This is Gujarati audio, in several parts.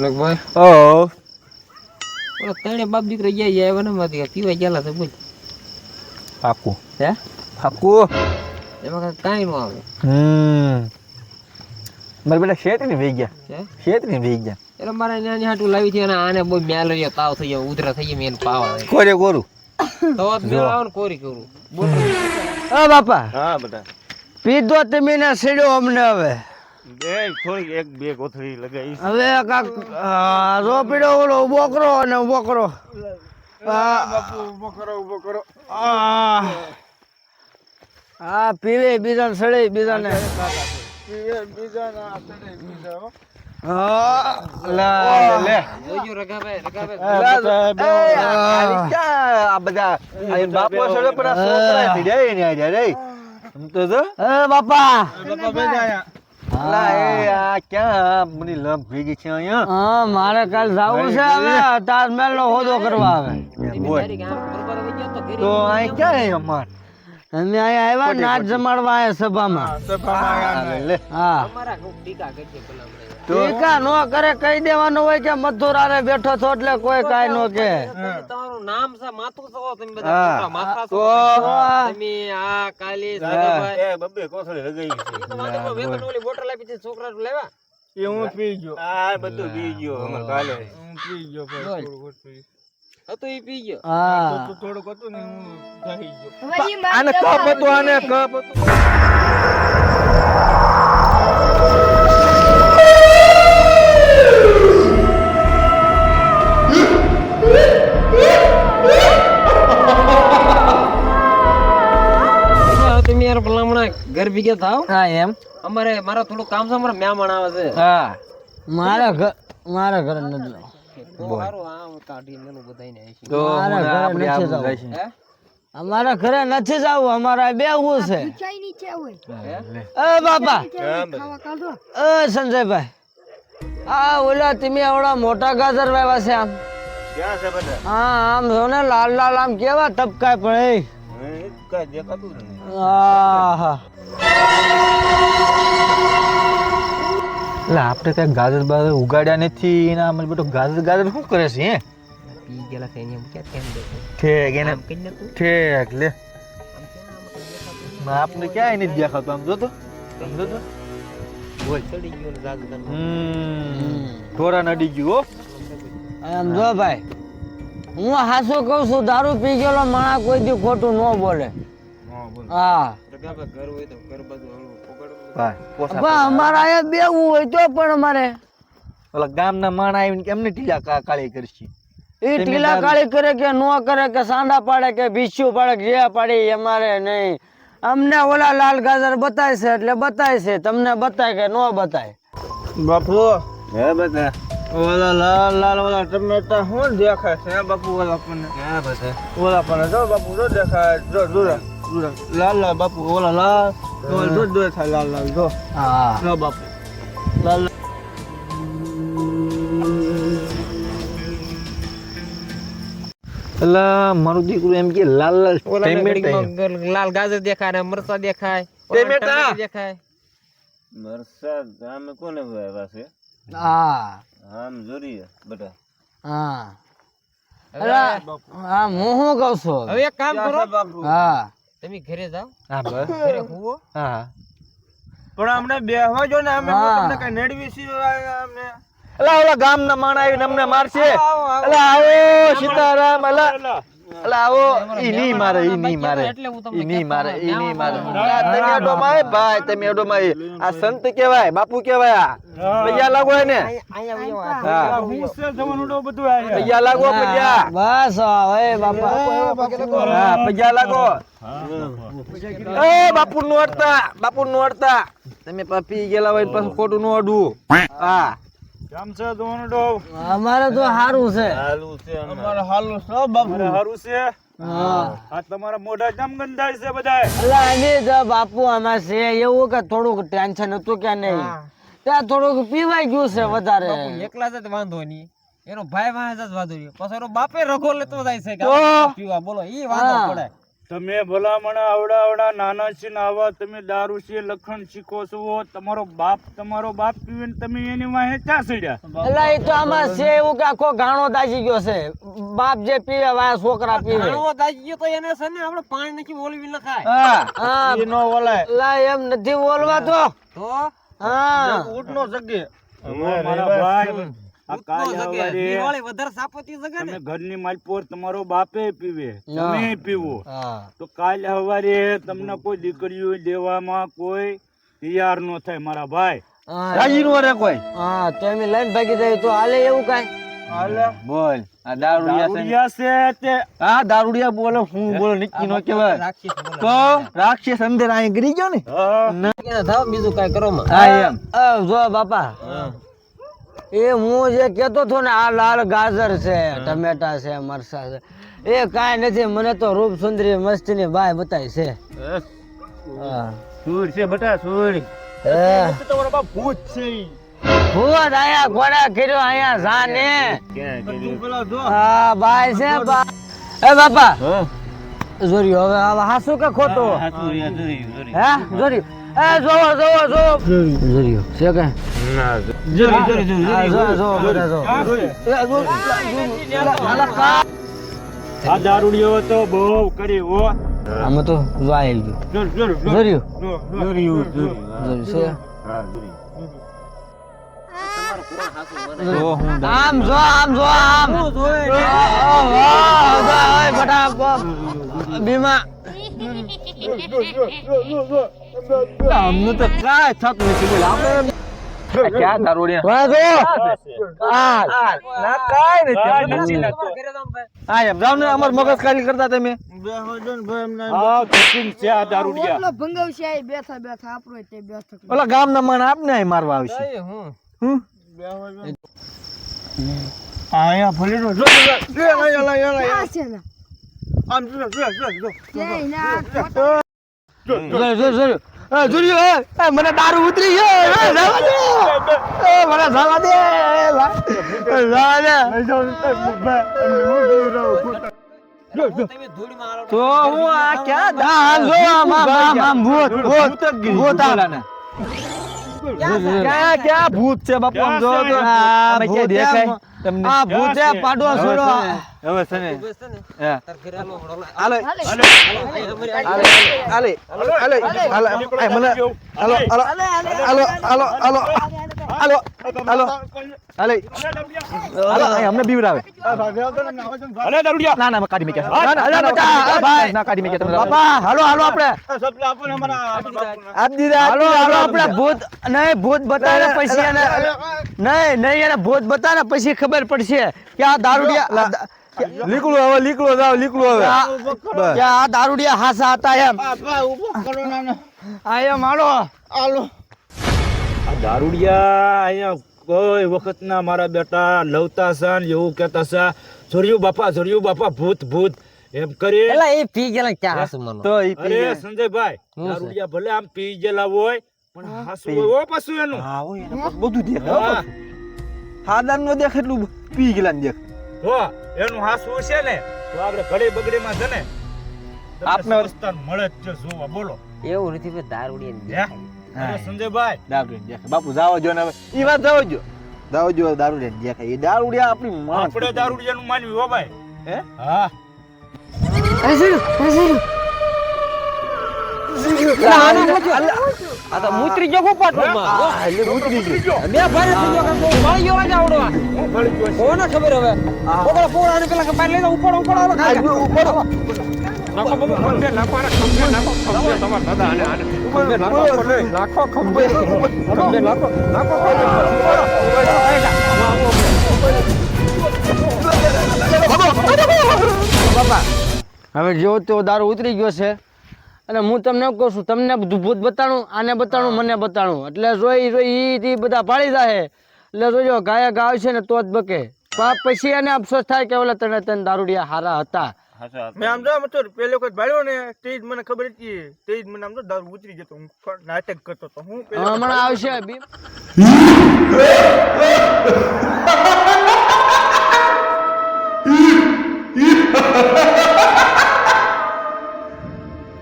કનકભાઈ ઓ. ઓલો ત્રણે બાપ દીકરા ગયા જાય એવા માંથી પીવા ગયેલા છે બોલ. પાકું. હે? પાકું? એમાં કાંઈ ન આવે. હમ. મારા બેટા શેતરી વહી ગયા. શેતરી વહી ગયા. એટલે મારે નાની હાટું લાવી હતી અને આને બહુ મેલેરિયા તાવ થઈ ગયો ઉધરા થઈ ગઈ મેં પાવ કોરે કોરું તો જ મેં આવે ને કોરી કરું. બોલ. હા બાપા. હા બેટા. પીધો તમે ને સીડ્યો અમને હવે. બે થોડીક એક બે કોથળી લગાવી હવે કાક આ, ઓલો ઊભો કરો અને ઊભો કરો. ઊભો કરો ઊભો કરો. હા. પીવે બીજાને સડે બીજાને. હા. લે લે. જોજો રઘાભાઈ રઘાભાઈ. આ બધા? આ બાપો સડે પણ આ છોકરા થી જાય ને આજે રે આમ તો જો. એ બાપા આ ક્યાં મને લંબ ભેગી છે અહીંયા? હા મારે કાલ જવું છે હવે. તાજમહેલ નો હોદો કરવા આવે. તો અહીં ક્યાં અહીં અમાર? અમે અહીંયા આવ્યા નાચ જમાડવા આવ્યા સભામાં. લે હા. અમારા ટીકા કરજે પેલા. હમણાં. ટીકા નો કરે કહી દેવાનું હોય કે મથુરારે બેઠો છો એટલે કોઈ કાંઈ નો કે. તમારું નામ છે માથું છો તમે બધા માથા છો. તમે આ કાલી સગાભાઈ એ બબ્બે કોથળી લગાઈ છે. તો મેં તને ઓલી બોટલ આપી છે છોકરા લેવા. એ હું પી ગયો. આ બધું પી ગયો અમાર કાલે. હતું ઈ પી ગયો. હા. થોડુંક હતું ને હું જઈ ગયો. આને કપ હતું આને કપ હતું. ઘર ભીગે થાવ? હા એમ. અમારે મારા થોડું કામ છે અમારે મહેમાન આવે છે. હા. મારા ઘર મારા ઘર નથી? અમારા ઘરે નથી જવું અમારા બેવું છે. એ બાપા. એ સંજયભાઈ. આ ઓલા તમે આવડા મોટા ગાજર વાવ્યા છે આમ. ક્યાં છે બધા? હા આમ જો ને લાલ લાલ આમ કેવા ટપકાય પણ હા હા દેખાતું. એટલે આપણે કઈ ગાજર બાજર ઉગાડ્યા નથી એના અમલ બધો ગાજર ગાજર શું કરે છે હે? પી ગયેલા થઈને એમ ક્યાં કેમ દેખો? ઠેક એને ઠેક લે. આપને ક્યાં એને દેખાતો આમ જોતો? આમ જોતો? બોલ ચડી ગયો ગાજર હમ ઢોરા નડી ગયો હો. આમ જો ભાઈ હું હાસો કહું છું દારૂ પી ગયેલો માણસ કોઈ દી ખોટું ન બોલે. હા. ઘર હોય તો ઘર બાજુ હળવું પકડવું. ભાઈ પોસા પણ અમારે અહીંયા બેવું હોય તો પણ અમારે. ઓલા ગામના માણ આવીને કેમને ઢીલા કાળી કરશે? એ ટીલા કાળી કરે કે નો કરે કે સાંડા પાડે કે ભીસ્યું પાડે કે જે પાડે એ અમારે નહીં. અમને ઓલા લાલ ગાજર બતાય છે એટલે બતાય છે. તમને બતાય કે નો બતાય. બાપુ હે બધા? ઓલા લાલ લાલ ઓલા ટમેટા શું દેખાય છે બાપુ ઓલા પણ હે બધા. ઓલા પણ જો બાપુ જો દેખાય જો દુરા લાલ લાલ બાપુ ઓલા લાલ ઓલા જો જો થાય લાલ લાલ જો હા જો બાપુ લાલ. અલા મારું દીકરું એમ કે લાલ લાલ લાલ ગાજર દેખાય ને મરચા દેખાય દેખાય મરચા આમે કોને વાવ્યા છે હા આમ જોરી બટા હા અલા, હા હું શું છું હવે એક કામ કરો હા તમે ઘરે જાઓ. હા બસ. ઘરે હુવો. હા. પણ અમને બેહવા જો ને અમે. તમને કઈ નડવી અમને. અલા ઓલા ગામના માણ આવીને અમને મારશે. અલા આવો સીતારામ અલા. અલા આવો ઈ મારે ઈ મારે. એટલે હું તમને ઈ નહીં મારે ઈ મારે. તમે અડોમાં આય ભાઈ તમે અડોમાં આય. આ સંત કહેવાય બાપુ કહેવાય આ. પૈયા લાગો એને. અહીંયા આવ્યો આ. હા. પૈયા લાગો પૈયા. બસ હવે બાપા. હા પૈયા લાગો. એ બાપુ. નું અડતા બાપુ નોડતા તમે પપી ગયેલા હોય ખોટું પાછું ખોટું અમારે તો હારું છે. હાલું છે અમારે હાલું છે બાપુ. હારું છે? હા. આ તમારા મોઢા જમ ગંધાય છે બધાય? એટલે અમે જ બાપુ આમાં છે. એવું કે થોડુંક ટેન્શન હતું કે નહીં? ત્યાં થોડુંક પીવાઈ ગયું છે વધારે. એકલા જ વાંધો નહીં. એનો ભાઈ વાંહે જ વાંધો નહીં. પછી એનો બાપે રગો લેતો જાય છે કે પીવા. બોલો ઈ વાંધો પડે. તમે ભલામણ આવડા આવડા નાના છે ને આવા તમે દારૂ છે લખણ શીખો છો તમારો બાપ તમારો બાપ પીવીને તમે એની વાહે ચા સડ્યા? એટલે એ તો આમાં છે એવું કે આખો ગાણો દાજી ગયો છે. બાપ જે પીવે વાય છોકરા પીવે. ગાણો દાજી ગયો તો એને છે ને આપણે પાણી નથી બોલવી નખાય હા. હા એ નો વલાય લા એમ નથી બોલવા તો તો હા. ઊંટ નો જગે મારા ભાઈ. તમે ઘરની માલપોર તમારો બાપે પીવે. તમે પીવો. તો કાલે સવારે તમને કોઈ દીકરીઓ દેવામાં કોઈ તૈયાર નો થાય મારા ભાઈ. રાજી નો રે કોઈ? હા તો એમ લાઈન ભાગી જાય. તો હાલે એવું કાંઈ? હાલે. બોલ. આ દારૂડિયા છે તે. આ દારૂડિયા બોલો હું બોલો નિક્કી નો રાખીશ તો રાક્ષસ અંદર અહીં ગરી ગયો ને? હા. કે બીજું કાંઈ કરો માં? હા એમ. જો બાપા. એ હું જે કેતો હતો ને આ લાલ ગાજર છે ટમેટા છે મરસા છે. એ કાંઈ નથી મને તો રૂપ સુંદરી મસ્તી ની બાય બતાવી છે. સુર છે બટા સુર. તમારો બાપ ભૂત છે ભૂત આયા ઘોડા કર્યો આયા જાને. હા બાય છે બા એ બાપા જોર્યો હવે હવે હાસુ કે ખોટું? હે જોર્યું. એ જોવો જોવો જોવો. જોર્યો છે કે? જરી જરી જરી જોવો જોવો બધા જોવો આ દારૂડિયો તો બહુ કરી હો. આમાં તો જો આવી ગયું જોર, જોર, જોર. જોર્યું જોર્યું, જોર્યું. છે? હા, જોર્યું. આમ જો આમ જો આમ. બીમા. અમને તો કાંઈ થતું નથી બોલ. આપણે ક્યાં દારૂડિયા ના. હા એમ જાવ ને અમાર મગજ ખાલી કરતા તમે? ઓલા ગામના માણ આપને મારવા આવશે. હું? આયા ભલે આમ જો જો જો જો મને દારૂ ઉતરી ગયો. એ, જવા દે. એ, મને જવા દે. તો હું આ ક્યાં આ, જો, આમ, ભૂત, ભૂત, ભૂત, આમ. ક્યાં ક્યાં ભૂત છે બાપુ? આમ જો તો આ? દેખાય? તમને આ ભૂતે પાડો છોડો હવે છે ને હાલો, હાલો. હાલે આલે આલે આય મને આલો આલો હાલે હાલે આલો હાલો. આલો હાલો. આલે અમને બીવરાવે અરે દરુડિયા. ના ના કાઢી મેકે હા, ના ના અરે બેટા, ભાઈ. ના કાઢી મેકે તમે. બાપા હાલો હાલો આપણે. આપ દીદા હાલો હાલો આપણે ભૂત નહીં ભૂત બતાવે પછી એને નહીં નહીં એને ભૂત બતાવે પછી ખબર પડશે કે આ દારૂડિયા લીકડો હવે લીકડો જાવ હવે. આ દારૂડિયા હાસા હતા એમ. આ એમ હાલો. આ દારૂડિયા અહીંયા કોઈ વખત ના મારા બેટા લવતા સન એવું કહેતા છે જોર્યું બાપા જોર્યું બાપા ભૂત ભૂત. એમ કરી. એલા એ પી ગયેલા ક્યાં હાસુ મને? તો પી અરે સંજયભાઈ દારૂડિયા ભલે આમ પી ગયેલા હોય પણ હાસુ હોય પાછું એનું. હા હોય બધું દેખાય. હાદાન નો દેખ એટલું પી ગયેલા ને દેખ હો એનું હાસુ છે ને તો આપણે ઘડી બગડી માં છે ને આપને- મળે જ છે જોવા બોલો. એવું નથી ભાઈ દારૂડિયા અરે સંજયભાઈ. દારૂ લઈને દેખાય. બાપુ જાવ જો ને હવે. ઈ વાત જાવો જો. જાવો જો દારૂ લઈને દેખાય. એ દારૂડિયા આપણી માણસ આપણે દારૂડિયા માનવી હો ભાઈ. હે? હા. આ તો મૂત્રી ગયો કોપાટમાં આ એટલે ઉતરી ગયું. બે ભાઈ થઈ ગયો કે મળી ગયો આજે આવડો કોને ખબર હવે? આને પેલા બાર લઈ જાઓ ઉપર ઉપર આવો. ખાલી નાખો બાબુ ખંભે નાખો આને ખંભે નાખો ખંભે તમાર દાદા આને આને. ખંભે નાખો નાખો ખંભે ખંભે નાખો નાખો બાપા હવે જો તો દારૂ ઉતરી ગયો છે અને હું તમને કહું છું તમને બધું ભૂત બતાડું આને બતાડું મને બતાડું એટલે જોઈ જોઈ ઈ બધા પાડી જાય એટલે જોજો ગાયક આવશે ને તો જ બકે. પછી એને અફસોસ થાય કે ઓલા તને તને દારૂડિયા હારા હતા. મેં આમ જો મચો પેલો કોઈ ભાડ્યો ને તે જ મને ખબર હતી. તે જ મને આમ દારૂ ઉતરી જતો હું નાટક કરતો તો હું હમણાં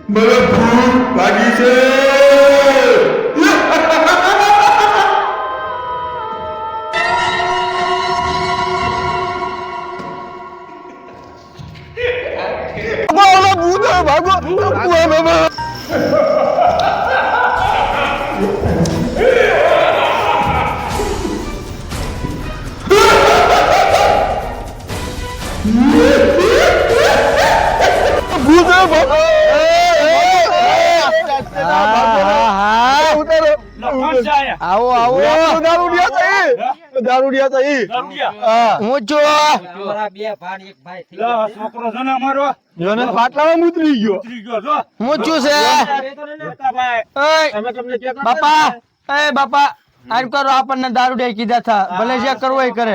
મને ભૂખ છે. આવો આવો દારૂડિયા તો ઈ દારૂડિયા. હું જો બે ભાઈ એક ભાઈ થઈ લા, છોકરો છે ને અમારો જોને ફાટલામાં ઉતરી ગયો ઉતરી ગયો જો હું છું છે બાપા એ બાપા આમ કરો આપણને દારૂ ડે કીધા થા ભલે જે કરવો એ કરે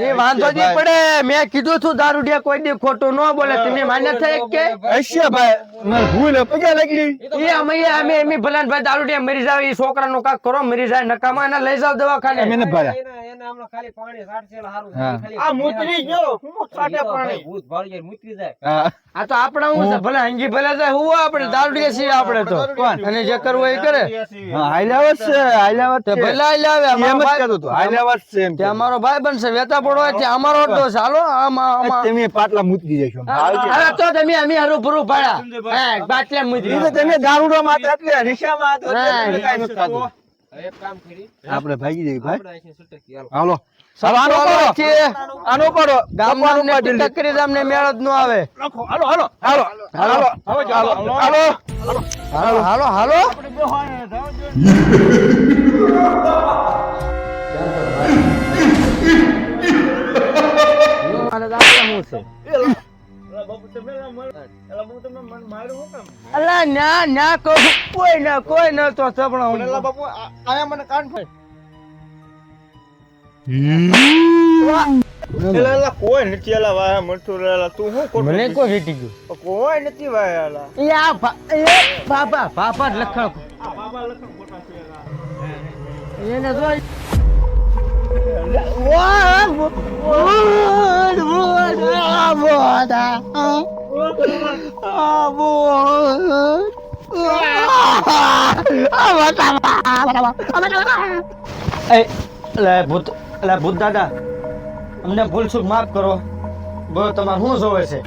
એ વાંધો નહીં પડે મેં કીધું તું દારૂ ડે કોઈ દે ખોટું ન બોલે તમે માન્ય થાય કે અચ્છા ભાઈ મારે ભૂલ પગે લાગી એ અમે અમે એમ ભલે ભાઈ દારૂ ડે મરી જાવ એ છોકરાનું કાક કરો મરી જાય નકામા એને લઈ જાવ દવાખાને મેને એના ખાલી પાણી સાટશે હારું. આ મુતરી ગયો હું પાણી પાણી ભૂત ભાળીએ મુતરી જાય આ તો આપણા હું ભલે હંગી ભલે જાય હું આપણે દારૂ ડે છીએ આપણે તો અને જે અમારો તો ચાલો આમાં તમે પાટલા મૂકી જશો તો તમે અમે હરું ભરું પાડા હે ભાગી જઈએ સવાનો પડો છે. આનો પડો ગામમાં પાટીલ ટકરી તમને મેળ ન આવે. લખો. હાલો હાલો. હાલો. ના કોઈ ના કોઈ બાપુ આયા મને કાન ફાઈ એલા કોઈ નથી એલા વાયા મળતું એલા તું શું ખોટું મને કોઈ હેટી ગયું કોઈ નથી વાયા એલા એ આ બાબા બાબા લખણ આ બાબા લખણ ખોટા છે એને જો ભૂત લે ભૂત દાદા અમને ભૂલ ચૂક માફ કરો. બોલો તમારે શું જોવે છે?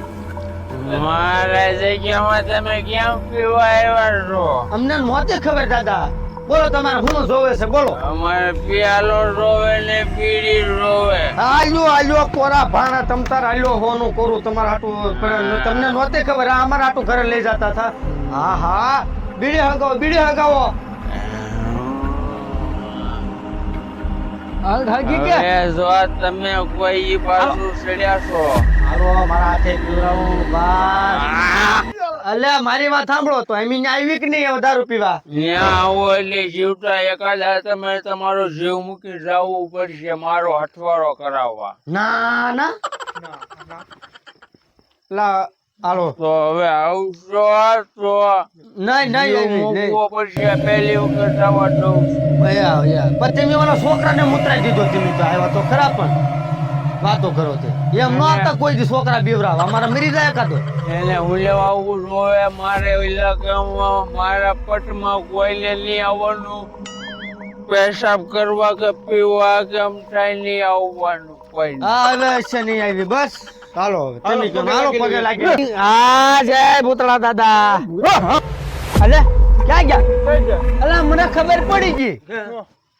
મારા જગ્યામાં તમે ક્યાં પીવા આવ્યા છો? અમને નહોતી ખબર દાદા. બોલો તમારે શું જોવે છે બોલો. અમારે પિયાલો રોવે ને બીડી રોવે. આલ્યો આલ્યો કોરા ભાણા તમતાર આલ્યો હોનું કોરું તમારા હાટું તમને નહોતી ખબર આ અમારા આટું ઘરે લઈ જતા હતા. હા હા બીડી હગાવો બીડી હગાવો. હવે જો તમે કોઈ પાછું ચડ્યા છો. હાલો મારા હાથે પીવડાવું બસ. અલે મારી વાત સાંભળો તો એમ આવી કે નહીં હવે પીવા? ત્યાં આવો એટલે જીવતા એકાદા તમે તમારો જીવ મૂકી જવું પડશે મારો હઠવાડો કરાવવા. ના ના. લા હાલો. તો હવે આવશો તો નહીં નહીં મૂકવો પડશે પહેલી વખત આવવા દઉં. પણ તમે ઓલા છોકરાને મુતરાઈ દીધો તમે તો આવ્યા તો ખરા પણ. વાતો કરો તે. એમ ન આવતા કોઈ દી છોકરા બીવરાવા. અમારા મરી જાય કાતો એને હું લેવા આવું જોવે મારે ઇલાકામાં મારા પટમાં કોઈને નહીં આવવાનું. પેશાબ કરવા કે પીવા કે અમથાય નહીં આવવાનું કોઈ હા હવે છે નહીં આવી બસ. હાલો તમે હાલો પગે લાગી હા જય ભૂતળા દાદા. અલે ક્યાં ગયા? અલે મને ખબર પડી ગઈ.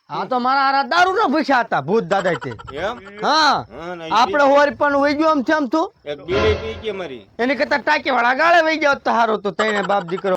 હા. તો મારા હારા દારૂ ના ભૂખ્યા હતા ભૂત દાદા તે હા. આપણે હોર પણ વહી ગયો આમ છે તું એની કરતા ટાંકી વાળા ગાળે વહી ગયો તો હારો તો તઈને બાપ દીકરો